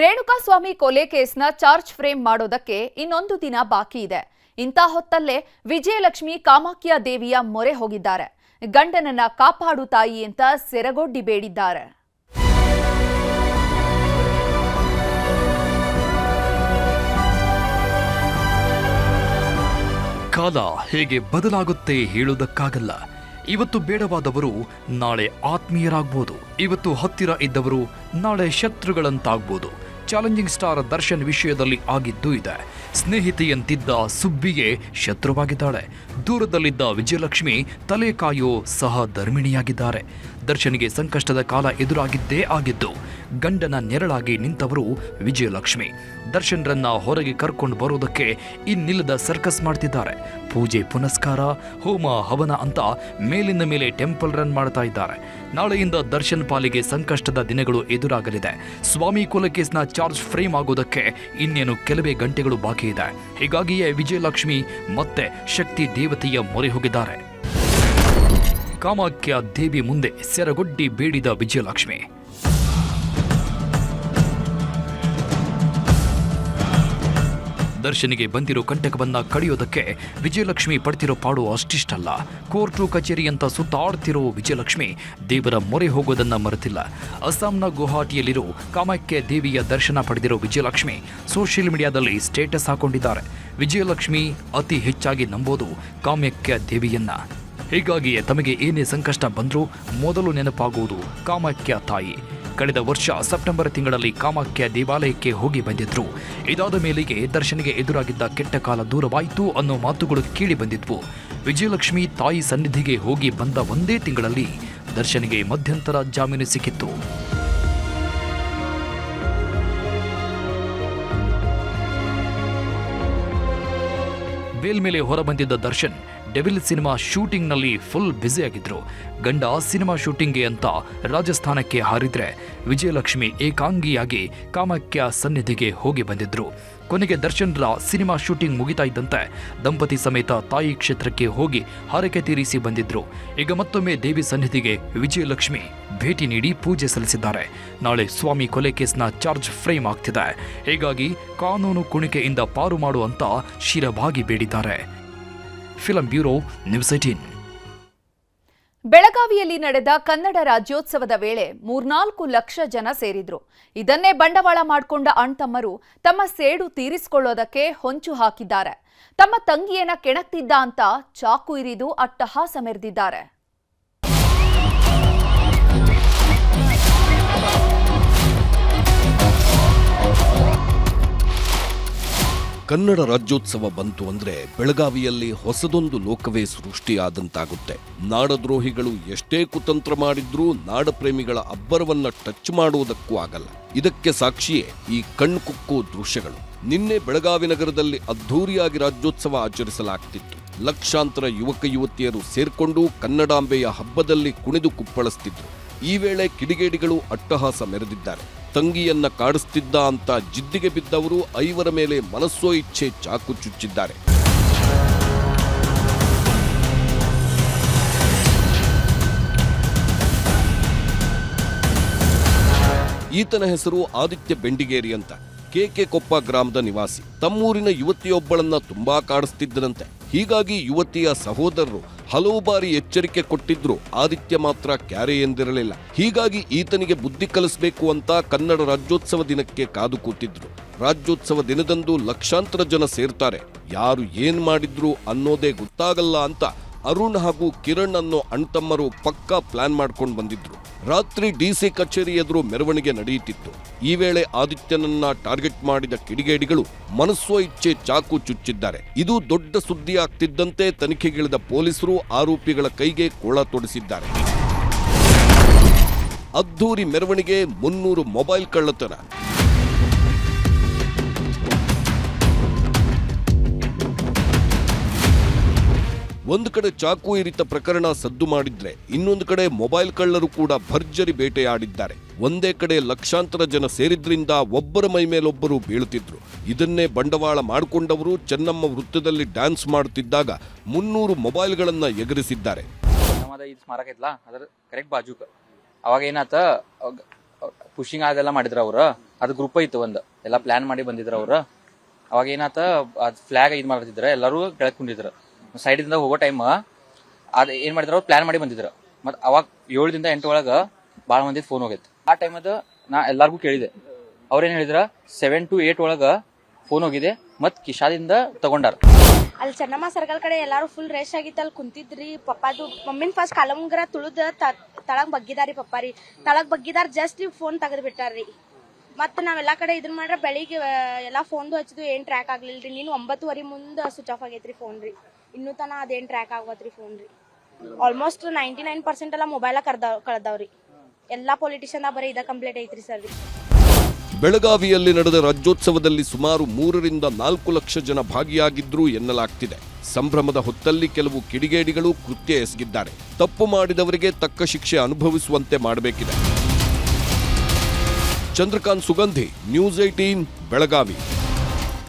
ರೇಣುಕಾಸ್ವಾಮಿ ಕೊಲೆ ಕೇಸ್ನ charge frame ಮಾಡೋದಕ್ಕೆ ಇನ್ನೊಂದು ದಿನ ಬಾಕಿ ಇದೆ. ಇಂಥ ಹೊತ್ತಲ್ಲೇ ವಿಜಯಲಕ್ಷ್ಮಿ ಕಾಮಾಖ್ಯ ದೇವಿಯ ಮೊರೆ ಹೋಗಿದ್ದಾರೆ. ಗಂಡನನ್ನ ಕಾಪಾಡು ತಾಯಿ ಅಂತ ಸೆರಗೊಡ್ಡಿ ಬೇಡಿದ್ದಾರೆ. ಕಾಲ ಹೇಗೆ ಬದಲಾಗುತ್ತೆ ಹೇಳುವುದಕ್ಕಾಗಲ್ಲ. ಇವತ್ತು ಬೇಡವಾದವರು ನಾಳೆ ಆತ್ಮೀಯರಾಗ್ಬೋದು. ಇವತ್ತು ಹತ್ತಿರ ಇದ್ದವರು ನಾಳೆ ಶತ್ರುಗಳಂತಾಗ್ಬೋದು. ಚಾಲೆಂಜಿಂಗ್ ಸ್ಟಾರ್ ದರ್ಶನ್ ವಿಷಯದಲ್ಲಿ ಆಗಿದ್ದು ಇದೆ. ಸ್ನೇಹಿತೆಯಂತಿದ್ದ ಸುಬ್ಬಿಗೆ ಶತ್ರುವಾಗಿದ್ದಾಳೆ. ದೂರದಲ್ಲಿದ್ದ ವಿಜಯಲಕ್ಷ್ಮಿ ತಲೆ ಕಾಯೋ ಸಹ ಧರ್ಮಿಣಿಯಾಗಿದ್ದಾರೆ. ದರ್ಶನ್ಗೆ ಸಂಕಷ್ಟದ ಕಾಲ ಎದುರಾಗಿದ್ದೇ ಆಗಿದ್ದು, ಗಂಡನ ನೆರಳಾಗಿ ನಿಂತವರು ವಿಜಯಲಕ್ಷ್ಮಿ. ದರ್ಶನ್ರನ್ನ ಹೊರಗೆ ಕರ್ಕೊಂಡು ಬರೋದಕ್ಕೆ ಇನ್ನಿಲ್ಲದ ಸರ್ಕಸ್ ಮಾಡ್ತಿದ್ದಾರೆ. ಪೂಜೆ ಪುನಸ್ಕಾರ, ಹೋಮ ಹವನ ಅಂತ ಮೇಲಿಂದ ಮೇಲೆ ಟೆಂಪಲ್ ರನ್ ಮಾಡ್ತಾ ಇದ್ದಾರೆ. ನಾಳೆಯಿಂದ ದರ್ಶನ್ ಪಾಲಿಗೆ ಸಂಕಷ್ಟದ ದಿನಗಳು ಎದುರಾಗಲಿದೆ. ಸ್ವಾಮಿ ಕುಲಕೇಸ್ನ ಚಾರ್ಜ್ ಫ್ರೇಮ್ ಆಗೋದಕ್ಕೆ ಇನ್ನೇನು ಕೆಲವೇ ಗಂಟೆಗಳು ಬಾಕಿ ಇದೆ. ಹೀಗಾಗಿಯೇ ವಿಜಯಲಕ್ಷ್ಮಿ ಮತ್ತೆ ಶಕ್ತಿ ದೇವತೆಯ ಮೊರೆ ಹೋಗಿದ್ದಾರೆ. ಕಾಮಾಖ್ಯ ದೇವಿ ಮುಂದೆ ಸೆರಗೊಡ್ಡಿ ಬೇಡಿದ ವಿಜಯಲಕ್ಷ್ಮಿ. ದರ್ಶನಿಗೆ ಬಂದಿರೋ ಕಂಟಕವನ್ನ ಕಡಿಯೋದಕ್ಕೆ ವಿಜಯಲಕ್ಷ್ಮಿ ಪಡ್ತಿರೋ ಪಾಡು ಅಷ್ಟಿಷ್ಟಲ್ಲ. ಕೋರ್ಟು ಕಚೇರಿ ಅಂತ ಸುತ್ತಾಡ್ತಿರೋ ವಿಜಯಲಕ್ಷ್ಮಿ ದೇವರ ಮೊರೆ ಹೋಗೋದನ್ನ ಮರೆತಿಲ್ಲ. ಅಸ್ಸಾಂನ ಗುವಾಹಟಿಯಲ್ಲಿರೋ ಕಾಮಾಖ್ಯ ದೇವಿಯ ದರ್ಶನ ಪಡೆದಿರೋ ವಿಜಯಲಕ್ಷ್ಮಿ ಸೋಷಿಯಲ್ ಮೀಡಿಯಾದಲ್ಲಿ ಸ್ಟೇಟಸ್ ಹಾಕೊಂಡಿದ್ದಾರೆ. ವಿಜಯಲಕ್ಷ್ಮಿ ಅತಿ ಹೆಚ್ಚಾಗಿ ನಂಬೋದು ಕಾಮಾಖ್ಯ ದೇವಿಯನ್ನ. ಹೀಗಾಗಿಯೇ ತಮಗೆ ಏನೇ ಸಂಕಷ್ಟ ಬಂದರೂ ಮೊದಲು ನೆನಪಾಗುವುದು ಕಾಮಾಖ್ಯ ತಾಯಿ. ಕಳೆದ ವರ್ಷ ಸೆಪ್ಟೆಂಬರ್ ತಿಂಗಳಲ್ಲಿ ಕಾಮಾಖ್ಯ ದೇವಾಲಯಕ್ಕೆ ಹೋಗಿ ಬಂದಿದ್ರು. ಇದಾದ ಮೇಲೆಗೆ ದರ್ಶನಿಗೆ ಎದುರಾಗಿದ್ದ ಕೆಟ್ಟ ಕಾಲ ದೂರವಾಯಿತು ಅನ್ನೋ ಮಾತುಗಳು ಕೇಳಿ ಬಂದಿದ್ವು. ವಿಜಯಲಕ್ಷ್ಮಿ ತಾಯಿ ಸನ್ನಿಧಿಗೆ ಹೋಗಿ ಬಂದ ಒಂದೇ ತಿಂಗಳಲ್ಲಿ ದರ್ಶನಿಗೆ ಮಧ್ಯಂತರ ಜಾಮೀನು ಸಿಕ್ಕಿತ್ತು. ಬೇಲ್ ಮೇಲೆ ಹೊರಬಂದಿದ್ದ ದರ್ಶನ್ ಡೆವಿಲ್ ಸಿನಿಮಾ ಶೂಟಿಂಗ್ನಲ್ಲಿ ಫುಲ್ ಬ್ಯುಸಿಯಾಗಿದ್ರು. ಗಂಡ ಸಿನಿಮಾ ಶೂಟಿಂಗ್ಗೆ ಅಂತ ರಾಜಸ್ಥಾನಕ್ಕೆ ಹಾರಿದ್ರೆ ವಿಜಯಲಕ್ಷ್ಮಿ ಏಕಾಂಗಿಯಾಗಿ ಕಾಮಾಖ್ಯ ಸನ್ನಿಧಿಗೆ ಹೋಗಿ ಬಂದಿದ್ರು. ಕೊನೆಗೆ ದರ್ಶನ್ರ ಸಿನಿಮಾ ಶೂಟಿಂಗ್ ಮುಗಿತಾ ಇದ್ದಂತೆ ದಂಪತಿ ಸಮೇತ ತಾಯಿ ಕ್ಷೇತ್ರಕ್ಕೆ ಹೋಗಿ ಹರಕೆ ತೀರಿಸಿ ಬಂದಿದ್ರು. ಈಗ ಮತ್ತೊಮ್ಮೆ ದೇವಿ ಸನ್ನಿಧಿಗೆ ವಿಜಯಲಕ್ಷ್ಮಿ ಭೇಟಿ ನೀಡಿ ಪೂಜೆ ಸಲ್ಲಿಸಿದ್ದಾರೆ. ನಾಳೆ ಸ್ವಾಮಿ ಕೊಲೆ ಕೇಸ್ನ ಚಾರ್ಜ್ ಫ್ರೇಮ್ ಆಗ್ತಿದೆ. ಹೀಗಾಗಿ ಕಾನೂನು ಕುಣಿಕೆಯಿಂದ ಪಾರು ಮಾಡುವಂತ ಶಿರಭಾಗಿ ಬೇಡಿದ್ದಾರೆ. ಫಿಲಂ ಬ್ಯೂರೋ, ನ್ಯೂಸ್ ಏಟೀನ್ ಬೆಳಗಾವಿಯಲ್ಲಿ ನಡೆದ ಕನ್ನಡ ರಾಜ್ಯೋತ್ಸವದ ವೇಳೆ ಮೂರ್ನಾಲ್ಕು ಲಕ್ಷ ಜನ ಸೇರಿದ್ರು. ಇದನ್ನೇ ಬಂಡವಾಳ ಮಾಡಿಕೊಂಡ ಅಣ್ತಮ್ಮರು ತಮ್ಮ ಸೇಡು ತೀರಿಸಿಕೊಳ್ಳೋದಕ್ಕೆ ಹೊಂಚು ಹಾಕಿದ್ದಾರೆ. ತಮ್ಮ ತಂಗಿಯನ್ನ ಕೆಣಕ್ತಿದ್ದ ಅಂತ ಚಾಕು ಇರಿದು ಅಟ್ಟಹಾಸ ಮೆರೆದಿದ್ದಾರೆ. ಕನ್ನಡ ರಾಜ್ಯೋತ್ಸವ ಬಂತು ಅಂದ್ರೆ ಬೆಳಗಾವಿಯಲ್ಲಿ ಹೊಸದೊಂದು ಲೋಕವೇ ಸೃಷ್ಟಿಯಾದಂತಾಗುತ್ತೆ. ನಾಡದ್ರೋಹಿಗಳು ಎಷ್ಟೇ ಕುತಂತ್ರ ಮಾಡಿದ್ರೂ ನಾಡಪ್ರೇಮಿಗಳ ಅಬ್ಬರವನ್ನ ಟಚ್ ಮಾಡುವುದಕ್ಕೂ ಆಗಲ್ಲ. ಇದಕ್ಕೆ ಸಾಕ್ಷಿಯೇ ಈ ಕಣ್ಕುಕ್ಕೋ ದೃಶ್ಯಗಳು. ನಿನ್ನೆ ಬೆಳಗಾವಿ ನಗರದಲ್ಲಿ ಅದ್ಧೂರಿಯಾಗಿ ರಾಜ್ಯೋತ್ಸವ ಆಚರಿಸಲಾಗ್ತಿತ್ತು. ಲಕ್ಷಾಂತರ ಯುವಕ ಯುವತಿಯರು ಸೇರ್ಕೊಂಡು ಕನ್ನಡಾಂಬೆಯ ಹಬ್ಬದಲ್ಲಿ ಕುಣಿದು ಕುಪ್ಪಳಿಸ್ತಿದ್ರು. ಈ ವೇಳೆ ಕಿಡಿಗೇಡಿಗಳು ಅಟ್ಟಹಾಸ ಮೆರೆದಿದ್ದಾರೆ. ತಂಗಿಯನ್ನ ಕಾಡಿಸ್ತಿದ್ದ ಅಂತ ಜಿದ್ದಿಗೆ ಬಿದ್ದವರು ಐವರ ಮೇಲೆ ಮನಸ್ಸೋ ಇಚ್ಛೆ ಚಾಕು ಚುಚ್ಚಿದ್ದಾರೆ. ಈತನ ಹೆಸರು ಆದಿತ್ಯ ಬೆಂಡಿಗೇರಿ ಅಂತ. ಕೆಕೆ ಕೊಪ್ಪ ಗ್ರಾಮದ ನಿವಾಸಿ. ತಮ್ಮೂರಿನ ಯುವತಿಯೊಬ್ಬಳನ್ನ ತುಂಬಾ ಕಾಡಿಸ್ತಿದ್ದನಂತೆ. ಹೀಗಾಗಿ ಯುವತಿಯ ಸಹೋದರರು ಹಲವು ಬಾರಿ ಎಚ್ಚರಿಕೆ ಕೊಟ್ಟಿದ್ರು. ಆದಿತ್ಯ ಮಾತ್ರ ಕ್ಯಾರೆ ಎಂದಿರಲಿಲ್ಲ. ಹೀಗಾಗಿ ಈತನಿಗೆ ಬುದ್ಧಿ ಕಲಿಸಬೇಕು ಅಂತ ಕನ್ನಡ ರಾಜ್ಯೋತ್ಸವ ದಿನಕ್ಕೆ ಕಾದು ಕೂತಿದ್ರು. ರಾಜ್ಯೋತ್ಸವ ದಿನದಂದು ಲಕ್ಷಾಂತರ ಜನ ಸೇರ್ತಾರೆ. ಯಾರು ಏನ್ ಮಾಡಿದ್ರು ಅನ್ನೋದೇ ಗೊತ್ತಾಗಲ್ಲ ಅಂತ ಅರುಣ್ ಹಾಗೂ ಕಿರಣ್ ಅನ್ನೋ ಅಣ್ತಮ್ಮರು ಪಕ್ಕಾ ಪ್ಲಾನ್ ಮಾಡ್ಕೊಂಡು ಬಂದಿದ್ರು. ರಾತ್ರಿ ಡಿಸಿ ಕಚೇರಿ ಎದುರು ಮೆರವಣಿಗೆ ನಡೆಯುತ್ತಿತ್ತು. ಈ ವೇಳೆ ಆದಿತ್ಯನನ್ನ ಟಾರ್ಗೆಟ್ ಮಾಡಿದ ಕಿಡಿಗೇಡಿಗಳು ಮನಸ್ಸೋ ಇಚ್ಛೆ ಚಾಕು ಚುಚ್ಚಿದ್ದಾರೆ. ಇದು ದೊಡ್ಡ ಸುದ್ದಿ ಆಗ್ತಿದ್ದಂತೆ ತನಿಖೆಗಿಳಿದ ಪೊಲೀಸರು ಆರೋಪಿಗಳ ಕೈಗೆ ಕೋಳ ತೊಡಿಸಿದ್ದಾರೆ. ಅದ್ದೂರಿ ಮೆರವಣಿಗೆ ಮುನ್ನೂರು ಮೊಬೈಲ್ ಕಳ್ಳತನ. ಒಂದು ಕಡೆ ಚಾಕು ಇರಿತ ಪ್ರಕರಣ ಸದ್ದು ಮಾಡಿದ್ರೆ ಇನ್ನೊಂದು ಕಡೆ ಮೊಬೈಲ್ ಕಳ್ಳರು ಕೂಡ ಭರ್ಜರಿ ಬೇಟೆಯಾಡಿದ್ದಾರೆ. ಒಂದೇ ಕಡೆ ಲಕ್ಷಾಂತರ ಜನ ಸೇರಿದ್ರಿಂದ ಒಬ್ಬರ ಮೈ ಮೇಲೊಬ್ಬರು ಬೀಳುತ್ತಿದ್ರು. ಇದನ್ನೇ ಬಂಡವಾಳ ಮಾಡಿಕೊಂಡವರು ಚೆನ್ನಮ್ಮ ವೃತ್ತದಲ್ಲಿ ಡ್ಯಾನ್ಸ್ ಮಾಡುತ್ತಿದ್ದಾಗ ಮುನ್ನೂರು ಮೊಬೈಲ್ಗಳನ್ನು ಎಗರಿಸಿದ್ದಾರೆ. ಸ್ಮಾರಕ ಐತ್ಲಾ ಅದ್ರ ಕರೆಕ್ಟ್ ಬಾಜುಕ. ಅವಾಗ ಏನಾತ ಪುಷಿಂಗ್ ಅದೆಲ್ಲ ಮಾಡಿದ್ರ ಅವ್ರು. ಅದು ಗ್ರೂಪ್ ಐತು ಒಂದು, ಎಲ್ಲ ಪ್ಲಾನ್ ಮಾಡಿ ಬಂದಿದ್ರ ಅವ್ರು. ಅವಾಗ ಏನಾತ, ಅದ್ ಫ್ಲಾಗ್ ಇದು ಮಾಡ್ತಿದ್ರ. ಎಲ್ಲರೂ ಕೆಳಕ್ ಸೈಡಿಂದ ಹೋಗೋ ಟೈಮ್ ಅದ ಏನ್ ಮಾಡಿದ್ರು ಪ್ಲಾನ್ ಮಾಡಿ ಬಂದಿದ್ರು. ಮತ್ ಅವಾಗ ಏಳದಿಂದ ಎಂಟು ಒಳಗ ಭಾಳ ಮಂದಿ ಫೋನ್ ಹೋಗೈತೆ ಆ ಟೈಮ್ ಅದು ನಾ ಎಲ್ಲಾರ್ಗು ಕೇಳಿದೆ. ಅವ್ರೇನ್ ಹೇಳಿದ್ರ ಸೆವೆನ್ ಟು ಏಟ್ ಒಳಗ ಫೋನ್ ಹೋಗಿದೆ ಮತ್ ಕಿಶಾದಿಂದ ತಗೊಂಡಾರ. ಅಲ್ಲಿ ಚೆನ್ನಮ್ಮ ಸರ್ಕಲ್ ಕಡೆ ಎಲ್ಲಾರು ಫುಲ್ ರೇಷ್ ಆಗಿತ್ತು. ಅಲ್ಲಿ ಕುಂತಿದ್ರಿ, ಪಪ್ಪಾದು ಮಮ್ಮಿನ ಫಸ್ಟ್ ಕಲಂಗ್ರ ತುಳಿದ ತಳಗ್ ಬಗ್ಗಿದಾರಿ ಪಪ್ಪಾರಿ. ತಳಗ್ ಬಗ್ಗಿದಾರ ಜಸ್ಟ್ ಫೋನ್ ತೆಗೆದು ಬಿಟ್ಟಾರ್ರಿ ಮತ್ತೆ ನಾವೆಲ್ಲಾ ಕಡೆ ಇದನ್ನ ಮಾಡ್ರೆ ಬೆಳಿಗ್ಗೆ, ಎಲ್ಲಾ ಫೋನ್ದು ಹಚ್ಚಿದ್ವು, ಏನ್ ಟ್ರ್ಯಾಕ್ ಆಗ್ಲಿಲ್ರಿ. ನೀನು ಒಂಬತ್ತುವರೆ ಮುಂದ ಸ್ವಿಚ್ ಆಫ್ ಆಗೈತ್ರಿ ಫೋನ್ ರೀ. ಇನ್ನೂ ತನ ಅದೇನು ಟ್ರ್ಯಾಕ್ ಆಗೋತ್ರಿ ಫೋನ್ ರೀ. ಆಲ್ಮೋಸ್ಟ್ ನೈಂಟಿ ನೈನ್ ಪರ್ಸೆಂಟ್ ಎಲ್ಲ ಮೊಬೈಲ ಕರ್ದಾವ್, ಕಳ್ದಾವ್ರಿ. ಎಲ್ಲಾ ಪೊಲಿಟಿಷಿಯನ್ ಬರೀ ಇದ ಕಂಪ್ಲೀಟ್ ಐತ್ರಿ ಸರ್ ಬೆಳಗಾವಿಯಲ್ಲಿ ನಡೆದ ರಾಜ್ಯೋತ್ಸವದಲ್ಲಿ ಸುಮಾರು ಮೂರರಿಂದ ನಾಲ್ಕು ಲಕ್ಷ ಜನ ಭಾಗಿಯಾಗಿದ್ರು ಎನ್ನಲಾಗ್ತಿದೆ. ಸಂಭ್ರಮದ ಹೊತ್ತಲ್ಲಿ ಕೆಲವು ಕಿಡಿಗೇಡಿಗಳು ಕೃತ್ಯ ಎಸಗಿದ್ದಾರೆ. ತಪ್ಪು ಮಾಡಿದವರಿಗೆ ತಕ್ಕ ಶಿಕ್ಷೆ ಅನುಭವಿಸುವಂತೆ ಮಾಡಬೇಕಿದೆ. Chandrakant Sugandhi News eighteen Belagavi.